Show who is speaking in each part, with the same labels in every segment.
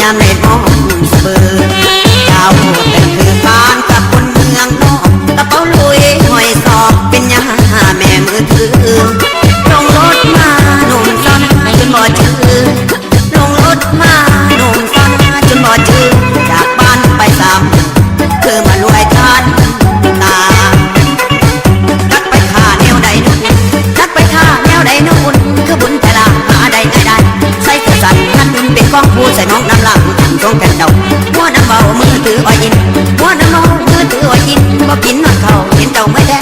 Speaker 1: ยามเม็ดมองเสบอ หัวน้ำเมามือถืออ้อยอินบ่กินนอนเขาเห็นเจ้าไม่แท้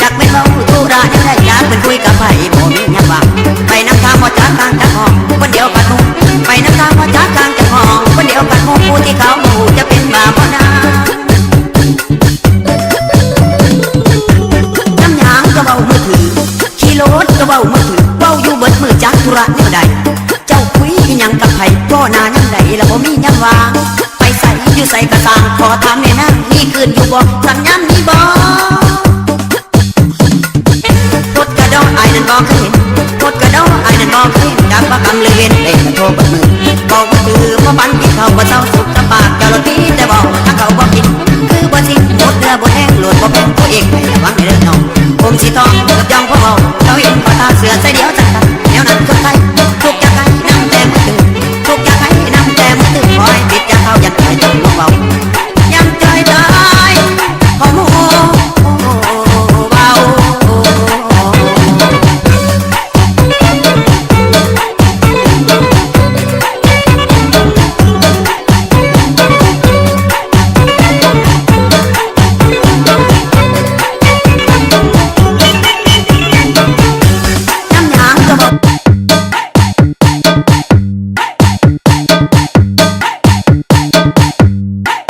Speaker 1: จักเป็นเบาทุราแนวใดอยากเป็นคุยกับไผ่บ่มีหยังว่างไปน้ำทางบ่จากกลางจากห้องคนเดียวกันมุงไปน้ำทางบ่จากกลางจากห้องคนเดียวกันมุงผู้ที่เขาหมู่จะเป็นบาปนาน้ำยางก็เบามือถือขี่รถก็เบามือถือเบาอยู่เบิดมือจักธุระแนวใดเจ้าคุยอีหยังกับไผก็นายังใดแล้วบ่มีหยังวางไปใส่อยู่ใส่กระสาาวพาแม่นั่งมีคืนอยู่บ่สัญญาณมีบ่พดกระดองไอ้นั่นบ่เคยพดกระดองไอ้นั่นบ่เคยดักประกำเลยเว้นเล่นโทรเบมือบอกว่าซื้อว่าปันกินข้าว่าเจ้า